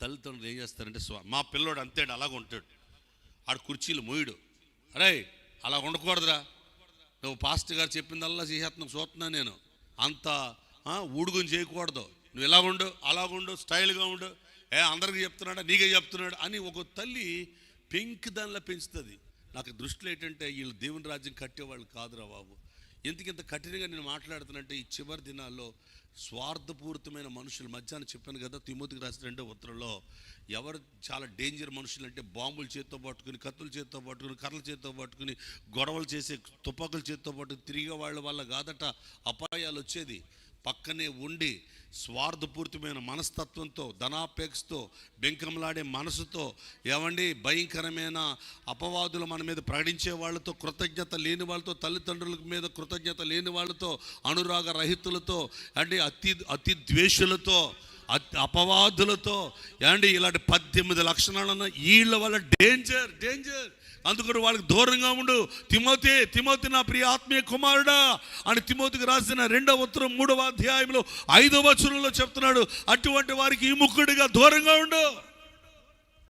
తల్లిదండ్రులు ఏం చేస్తారంటే స్వ మా పిల్లోడు అంతేడు అలాగ ఉంటాడు. ఆడు కుర్చీలు మోయుడు. అరే అలా ఉండకూడదురా. నువ్వు పాస్టర్ గారు చెప్పిందల్లా చేసేస్తున్నావు చూస్తున్నా నేను. అంత ఊడుగుని చేయకూడదు. నువ్వు ఇలా ఉండు అలాగుండు స్టైల్గా ఉండు. ఏ అందరికీ చెప్తున్నాడా నీకే చెప్తున్నాడు అని ఒక తల్లి పెంకి దానిలో పెంచుతుంది. నాకు దృష్టిలో ఏంటంటే వీళ్ళు దేవుని రాజ్యం కట్టేవాళ్ళు కాదురా బాబు. ఎందుకు ఇంత కఠినంగా నేను మాట్లాడుతున్నంటే ఈ చివరి దినాల్లో స్వార్థపూరితమైన మనుషులు మధ్యాహ్నం చెప్పాను కదా తిమోతికి రాసిన రెండో ఉత్తరంలో ఎవరు చాలా డేంజర్ మనుషులు అంటే బాంబులు చేత్తో పట్టుకుని కత్తుల చేత్తో పట్టుకుని కర్రల చేత్తో పట్టుకుని గొడవలు చేసే తుపాకుల చేత్తో పట్టుకుని తిరిగే వాళ్ళ వల్ల కాదట అపాయాలు వచ్చేది. పక్కనే ఉండి స్వార్థపూరితమైన మనస్తత్వంతో ధనాపేక్షతో బెంకంలాడే మనసుతో ఏమండి భయంకరమైన అపవాదులు మన మీద ప్రకటించే వాళ్ళతో కృతజ్ఞత లేని వాళ్ళతో తల్లిదండ్రుల మీద కృతజ్ఞత లేని వాళ్ళతో అనురాగ రహితులతో అంటే అతి అతి ద్వేషులతో అపవాదులతో ఏమండి ఇలాంటి పద్దెనిమిది లక్షణాలను వీళ్ళ వల్ల డేంజర్ డేంజర్ అందుకని వాళ్ళకి దూరంగా ఉండు. తిమోతి తిమోతి నా ప్రియ ఆత్మీయ కుమారుడా అని తిమోతికి రాసిన రెండవ ఉత్తరం మూడవ అధ్యాయంలో ఐదవ వచనంలో చెప్తున్నాడు. అటువంటి వారికి ఈ ముక్కుడిగా దూరంగా ఉండు.